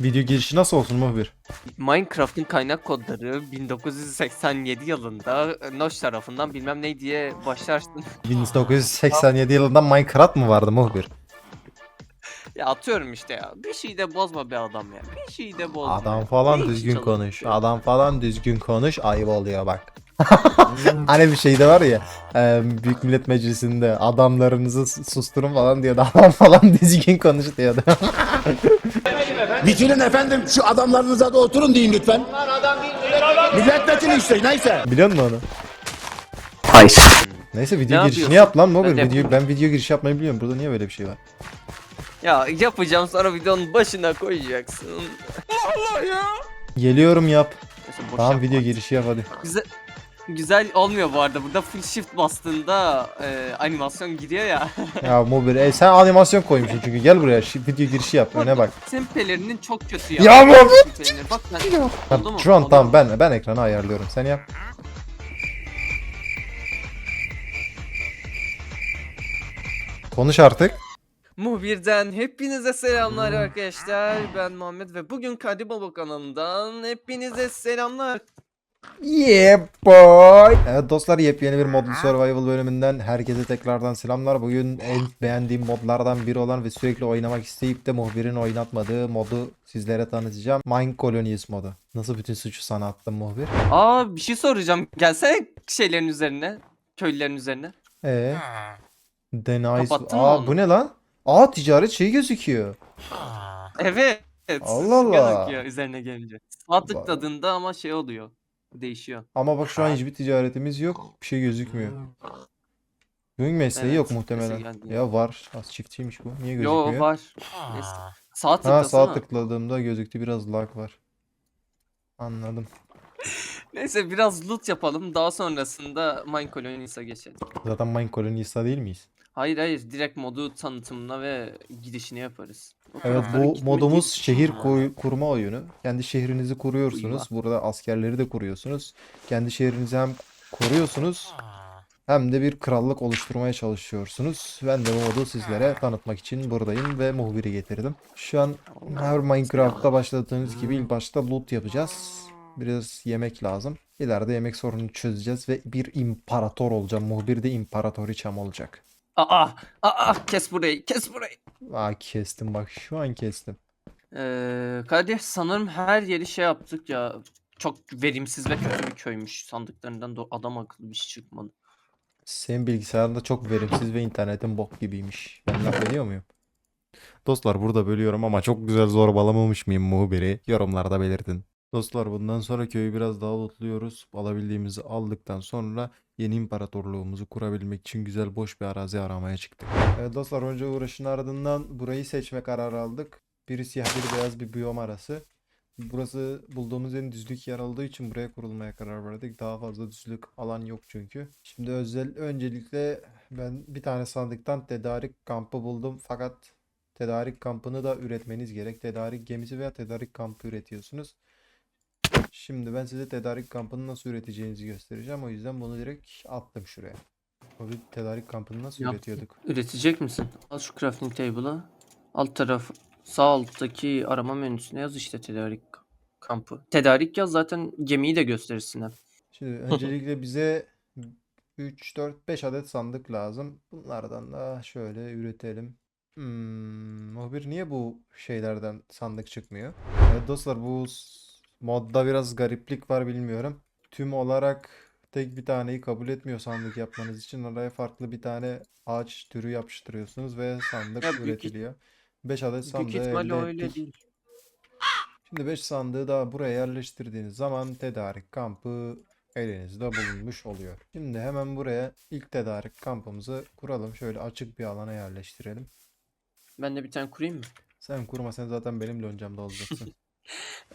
Video girişi nasıl olsun muhbir? Minecraft'ın kaynak kodları 1987 yılında Noş tarafından bilmem ne diye başlarsın. 1987 yılında Minecraft mı vardı muhbir? ya atıyorum işte ya. Bir şey de bozma be adam ya. Bir şey de bozma. Adam falan düzgün konuş. Adam falan düzgün konuş. Ayıp oluyor bak. Hani bir şey de var ya. Büyük Millet Meclisi'nde adamlarınızı susturun falan diyordu. Adam falan düzgün konuş diyordu. Bitirin efendim şu adamlarınıza da oturun deyin lütfen. Milletvekili işte neyse. Biliyor musun onu? Hayır. Neyse video Ne girişini yapıyorsun? yap lan Mobil. Ben de Video, ben video giriş yapmayı biliyorum. Burada niye böyle bir şey var? Ya yapacağım sonra videonun başına koyacaksın. Geliyorum yap. Neyse, boş Tamam yapma. video girişi yap hadi. Güzel, güzel olmuyor bu arada. Burada full shift bastığında e, animasyon giriyor ya. Ya Mobil e, sen animasyon koymuşsun çünkü. Gel buraya şi- video girişi yap. Öne bak. Senin pelerinin çok kötü ya. Ya Mobil! Senin pelerinin. Bak ben... Oldu Tamam, mu? şu an Oldu tamam mu? ben ben ekranı ayarlıyorum. Sen yap. Konuş artık. Muhbir'den hepinize selamlar arkadaşlar. Ben Muhammed ve bugün Kadi Baba kanalından hepinize selamlar. Yeah boy. Evet dostlar yepyeni bir Modlu Survival bölümünden herkese tekrardan selamlar. Bugün en beğendiğim modlardan biri olan ve sürekli oynamak isteyip de muhbirin oynatmadığı modu sizlere tanıtacağım. Mine Colonies modu. Nasıl bütün suçu sana attım muhbir? Aa bir şey soracağım. Gelsene şeylerin üzerine. Köylülerin üzerine. Ee? Denice. Kapattın mı Aa onu? bu ne lan? Aa ticaret şeyi gözüküyor. Evet. Allah Allah. Gözüküyor üzerine gelince. Sağ tıkladığında ama şey oluyor. Değişiyor. Ama bak şu an hiçbir ticaretimiz yok. Bir şey gözükmüyor. Bunun mesleği Evet, yok muhtemelen. geldi. Ya var. Az çiftçiymiş bu. Niye gözükmüyor? Yo var. Neyse. Sağ Ha tıklasana. sağ tıkladığımda gözüktü biraz lag var. Anladım. Neyse biraz loot yapalım. Daha sonrasında Mine Colonies'a geçelim. Zaten Mine Colonies'ta değil miyiz? Hayır hayır direkt modu tanıtımına ve gidişini yaparız. O Evet bu modumuz değil. şehir koy- kurma oyunu. Kendi şehrinizi kuruyorsunuz. Burada askerleri de kuruyorsunuz. Kendi şehrinizi hem koruyorsunuz hem de bir krallık oluşturmaya çalışıyorsunuz. Ben de bu modu sizlere tanıtmak için buradayım ve muhbiri getirdim. Şu an her Minecraft'ta başladığınız gibi ilk başta loot yapacağız. Biraz yemek lazım. İleride yemek sorununu çözeceğiz ve bir imparator olacağım. Muhbir de imparatoriçam olacak. Aa, aa, kes burayı, kes burayı. Aa kestim bak şu an kestim. Ee, kardeş sanırım her yeri şey yaptık ya. Çok verimsiz ve kötü bir köymüş. Sandıklarından da adam akıllı bir şey çıkmadı. Senin bilgisayarında çok verimsiz ve internetin bok gibiymiş. Ben laf ediyor muyum? Dostlar burada bölüyorum ama çok güzel zorbalamamış mıyım muhbiri? Yorumlarda belirtin. Dostlar bundan sonra köyü biraz daha lootluyoruz. Alabildiğimizi aldıktan sonra yeni imparatorluğumuzu kurabilmek için güzel boş bir arazi aramaya çıktık. Evet dostlar önce uğraşın ardından burayı seçme kararı aldık. Bir siyah bir beyaz bir biyom arası. Burası bulduğumuz en düzlük yer olduğu için buraya kurulmaya karar verdik. Daha fazla düzlük alan yok çünkü. Şimdi özel öncelikle ben bir tane sandıktan tedarik kampı buldum. Fakat tedarik kampını da üretmeniz gerek. Tedarik gemisi veya tedarik kampı üretiyorsunuz. Şimdi ben size tedarik kampını nasıl üreteceğinizi göstereceğim. O yüzden bunu direkt attım şuraya. O bir tedarik kampını nasıl Yap. üretiyorduk? Üretecek misin? Al şu crafting table'ı. Alt taraf sağ alttaki arama menüsüne yaz işte tedarik kampı. Tedarik yaz zaten gemiyi de gösterirsin hep. Şimdi öncelikle bize 3, 4, 5 adet sandık lazım. Bunlardan da şöyle üretelim. Hmm, muhbir niye bu şeylerden sandık çıkmıyor? Evet dostlar bu modda biraz gariplik var bilmiyorum. Tüm olarak tek bir taneyi kabul etmiyor sandık yapmanız için. Oraya farklı bir tane ağaç türü yapıştırıyorsunuz ve sandık Ya büyük üretiliyor. 5 adet Büyük sandığı ihtimalle elde öyle ettik. değil. Şimdi 5 sandığı da buraya yerleştirdiğiniz zaman tedarik kampı elinizde bulunmuş oluyor. Şimdi hemen buraya ilk tedarik kampımızı kuralım. Şöyle açık bir alana yerleştirelim. Ben de bir tane kurayım mı? Sen kurma sen zaten benim loncamda olacaksın.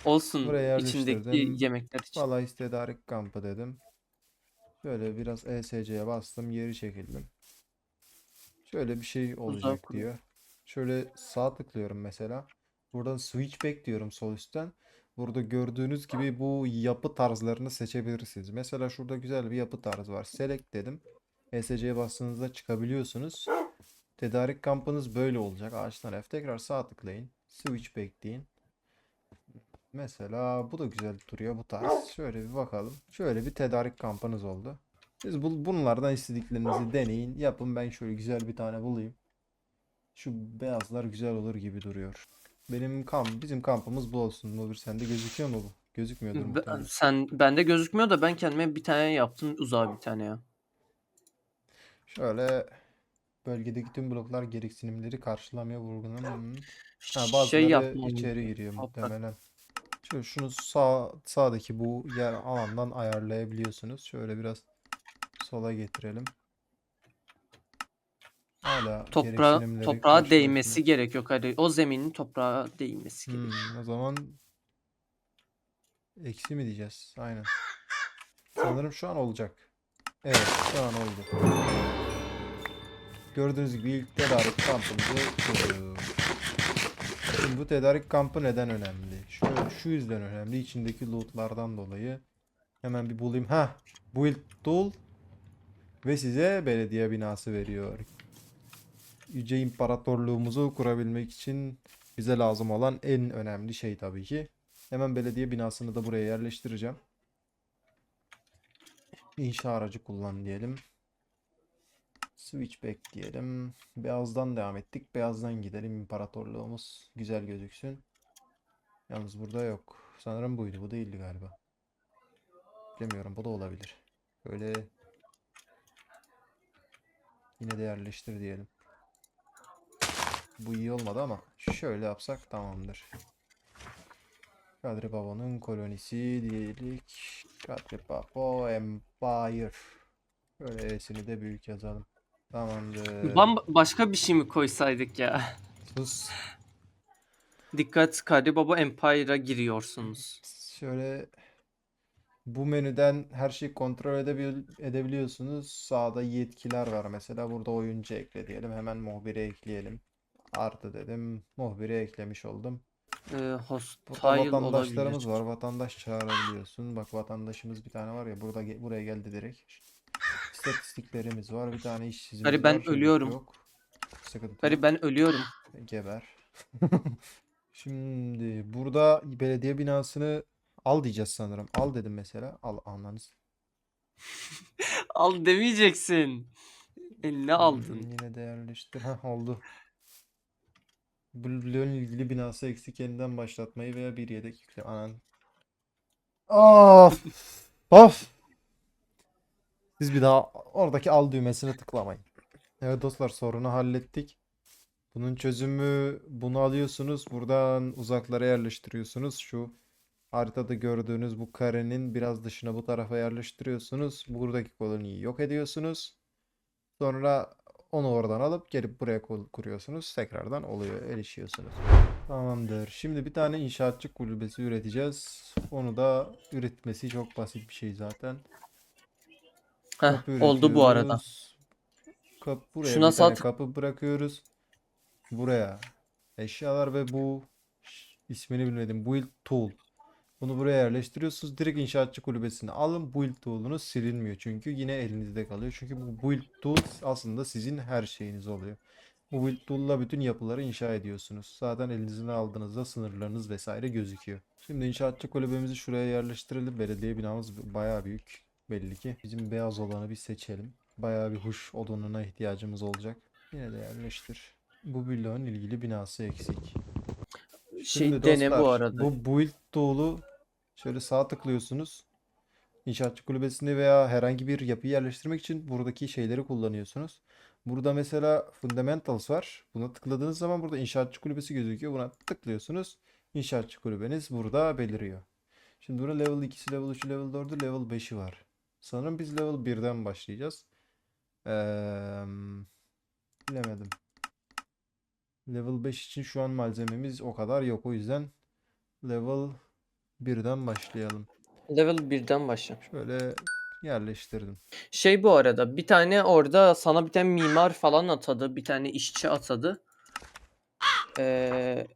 Olsun Buraya içindeki yerleştirdim. yemekler için. Vallahi tedarik kampı dedim. Şöyle biraz ESC'ye bastım geri çekildim. Şöyle bir şey olacak kuruyor. diyor. Şöyle sağ tıklıyorum mesela. Buradan switchback diyorum sol üstten. Burada gördüğünüz gibi bu yapı tarzlarını seçebilirsiniz. Mesela şurada güzel bir yapı tarzı var. Select dedim. ESC'ye bastığınızda çıkabiliyorsunuz. Tedarik kampınız böyle olacak. Ağaçtan F tekrar sağ tıklayın. Switchback deyin. Mesela bu da güzel duruyor bu tarz. Şöyle bir bakalım. Şöyle bir tedarik kampınız oldu. Siz bu, bunlardan istediklerinizi deneyin. Yapın ben şöyle güzel bir tane bulayım. Şu beyazlar güzel olur gibi duruyor. Benim kamp, bizim kampımız bu olsun. Mubir sende gözüküyor mu bu? Gözükmüyordur Be- muhtemelen. sen bende gözükmüyor da ben kendime bir tane yaptım uzağa bir tane ya. Şöyle bölgedeki tüm bloklar gereksinimleri karşılamıyor vurgunun. Ha, şey bazıları yapmam. içeri giriyor muhtemelen. Şöyle şunu sağ sağdaki bu yer alandan ayarlayabiliyorsunuz. Şöyle biraz sola getirelim. Hala Toprağa, toprağa değmesi gerekiyor. Hadi o zeminin toprağa değmesi. Hmm, o zaman eksi mi diyeceğiz? Aynen. Sanırım şu an olacak. Evet, şu an oldu. Gördüğünüz gibi ilk tedarik kampımızı. Şimdi bu tedarik kampı neden önemli? Şöyle, şu yüzden önemli. İçindeki lootlardan dolayı. Hemen bir bulayım. Ha, build tool ve size belediye binası veriyor. Yüce İmparatorluğumuzu kurabilmek için bize lazım olan en önemli şey tabii ki. Hemen belediye binasını da buraya yerleştireceğim. İnşa aracı kullan diyelim. Switchback diyelim. Beyazdan devam ettik. Beyazdan gidelim. İmparatorluğumuz güzel gözüksün. Yalnız burada yok. Sanırım buydu. Bu değildi galiba. Bilemiyorum. Bu da olabilir. Böyle yine de yerleştir diyelim. Bu iyi olmadı ama şöyle yapsak tamamdır. Kadri Baba'nın kolonisi diyelik. Kadri Baba Empire. Böyle E'sini de büyük yazalım. Tamamdır. Bam başka bir şey mi koysaydık ya? Sus. Dikkat Kadi Baba Empire'a giriyorsunuz. Şöyle bu menüden her şeyi kontrol edebil edebiliyorsunuz. Sağda yetkiler var mesela. Burada oyuncu ekle diyelim. Hemen muhbiri ekleyelim. Artı dedim. Muhbiri eklemiş oldum. Ee, Burada hostile vatandaşlarımız olabilir. var. Vatandaş çağırabiliyorsun. Bak vatandaşımız bir tane var ya burada ge- buraya geldi direkt. İstatistiklerimiz var. Bir tane işsizimiz Gari ben var. Şimdilik ölüyorum. Yok. Sıkıntı ben ölüyorum. Geber. Şimdi burada belediye binasını al diyeceğiz sanırım. Al dedim mesela. Al anladınız. Al demeyeceksin. Eline aldın. Yine de yerleştir. Heh, oldu. Bu bloğun ilgili binası eksik yeniden başlatmayı veya bir yedek yükle. Anan. Of. Of. Siz bir daha oradaki al düğmesine tıklamayın. Evet dostlar sorunu hallettik. Bunun çözümü bunu alıyorsunuz. Buradan uzaklara yerleştiriyorsunuz. Şu haritada gördüğünüz bu karenin biraz dışına bu tarafa yerleştiriyorsunuz. Buradaki koloniyi yok ediyorsunuz. Sonra onu oradan alıp gelip buraya kuruyorsunuz. Tekrardan oluyor, erişiyorsunuz. Tamamdır. Şimdi bir tane inşaatçı kulübesi üreteceğiz. Onu da üretmesi çok basit bir şey zaten. Heh, Kapı oldu bu arada. Kapı, buraya Şuna bir tane sat. kapı bırakıyoruz. Buraya eşyalar ve bu ismini bilmedim. Build tool. Bunu buraya yerleştiriyorsunuz. Direkt inşaatçı kulübesine alın. Build tool'unuz silinmiyor. Çünkü yine elinizde kalıyor. Çünkü bu build tool aslında sizin her şeyiniz oluyor. Bu build tool'la bütün yapıları inşa ediyorsunuz. Zaten elinizine aldığınızda sınırlarınız vesaire gözüküyor. Şimdi inşaatçı kulübemizi şuraya yerleştirelim. Belediye binamız bayağı büyük belli ki. Bizim beyaz olanı bir seçelim. Bayağı bir huş odununa ihtiyacımız olacak. Yine de yerleştir. Bu bloğun ilgili binası eksik. Şey Şimdi dene bu dostlar, arada. Bu build tool'u şöyle sağ tıklıyorsunuz. İnşaatçı kulübesinde veya herhangi bir yapıyı yerleştirmek için buradaki şeyleri kullanıyorsunuz. Burada mesela fundamentals var. Buna tıkladığınız zaman burada inşaatçı kulübesi gözüküyor. Buna tıklıyorsunuz. İnşaatçı kulübeniz burada beliriyor. Şimdi burada level 2'si, level 3'ü, level 4'ü, level 5'i var. Sanırım biz level 1'den başlayacağız. Eee, bilemedim. Level 5 için şu an malzememiz o kadar yok. O yüzden level 1'den başlayalım. Level 1'den başla. Şöyle yerleştirdim. Şey bu arada bir tane orada sana bir tane mimar falan atadı. Bir tane işçi atadı. Ee,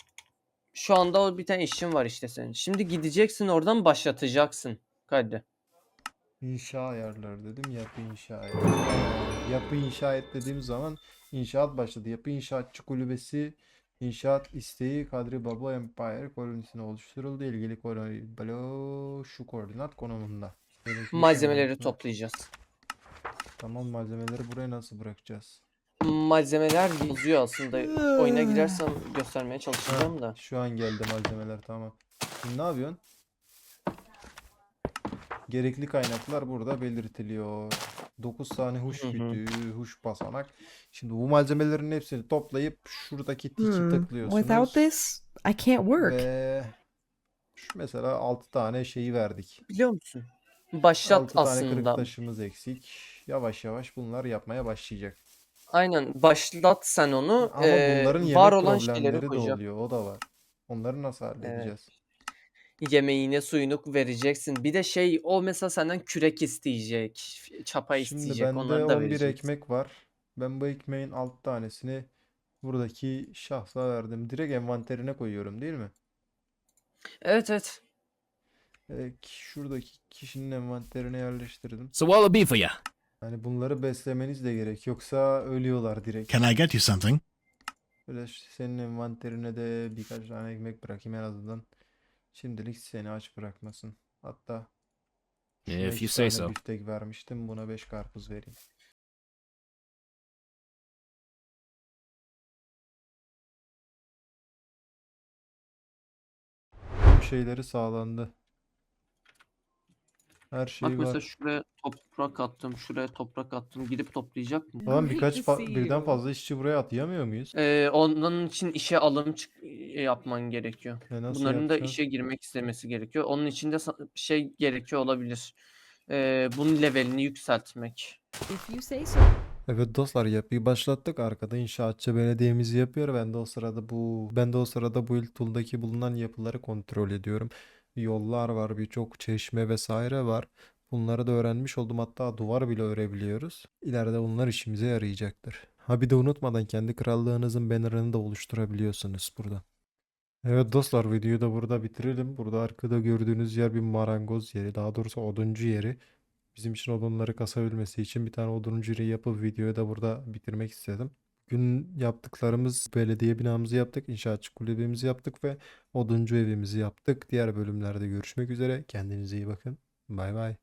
şu anda o bir tane işçin var işte senin. Şimdi gideceksin oradan başlatacaksın. Hadi. İnşa ayarları dedim. Yapı inşa. Aa, Yapı inşa et dediğim zaman inşaat başladı. Yapı inşaatçı kulübesi İnşaat isteği Kadri Baba Empire kolonisine oluşturuldu. İlgili koloni şu koordinat konumunda. Malzemeleri toplayacağız. Tamam malzemeleri buraya nasıl bırakacağız? Malzemeler yazıyor aslında. Oyuna girersem göstermeye çalışacağım da. Şu an geldi malzemeler tamam. Şimdi ne yapıyorsun? Gerekli kaynaklar burada belirtiliyor. 9 tane huş kütüğü, huş basanak. Şimdi bu malzemelerin hepsini toplayıp şuradaki tiki Hmm, tıklıyorsunuz. Without this, I can't work. Ve şu mesela 6 tane şeyi verdik. Biliyor musun? Başlat 6 tane kırık aslında. taşımız eksik. Yavaş yavaş bunlar yapmaya başlayacak. Aynen başlat sen onu. Ama Ee, bunların yemek var olan problemleri de oluyor. O da var. Onları nasıl halledeceğiz? Yemeğine suyunu vereceksin. Bir de şey o mesela senden kürek isteyecek. Çapa Şimdi isteyecek. bende Onları da 11 vereceksin. ekmek var. Ben bu ekmeğin 6 tanesini buradaki şahsa verdim. Direkt envanterine koyuyorum değil mi? Evet evet. Ee, ki- şuradaki kişinin envanterine yerleştirdim. So what'll it be for you? Yani bunları beslemeniz de gerek. Yoksa ölüyorlar direkt. Can I get you something? Böyle ş- senin envanterine de birkaç tane ekmek bırakayım en azından. Şimdilik seni aç bırakmasın. Hatta şuna If iki you say tane so. biftek vermiştim. Buna 5 karpuz vereyim. Tüm şeyleri sağlandı. Her şey Bak mesela var. şuraya toprak attım. Şuraya toprak attım. Gidip toplayacak mı? Tamam birkaç fa- birden fazla işçi buraya atayamıyor muyuz? Ee, onun için işe alım çık- e, yapman gerekiyor. E nasıl Bunların da yapacağız? işe girmek istemesi gerekiyor. Onun için de sa- şey gerekiyor olabilir. Ee, bunun levelini yükseltmek. If you say so. Evet dostlar yapıyı başlattık. Arkada inşaatçı belediyemizi yapıyor. Ben de o sırada bu ben de o sırada bu iltuldaki bulunan yapıları kontrol ediyorum. Yollar var, birçok çeşme vesaire var. Bunları da öğrenmiş oldum. Hatta duvar bile örebiliyoruz. İleride bunlar işimize yarayacaktır. Ha bir de unutmadan kendi krallığınızın bannerını da oluşturabiliyorsunuz burada. Evet dostlar videoyu da burada bitirelim. Burada arkada gördüğünüz yer bir marangoz yeri. Daha doğrusu oduncu yeri. Bizim için odunları kasabilmesi için bir tane oduncu yeri yapıp videoyu da burada bitirmek istedim. Gün yaptıklarımız belediye binamızı yaptık, inşaatçı kulübemizi yaptık ve oduncu evimizi yaptık. Diğer bölümlerde görüşmek üzere. Kendinize iyi bakın. Bay bay.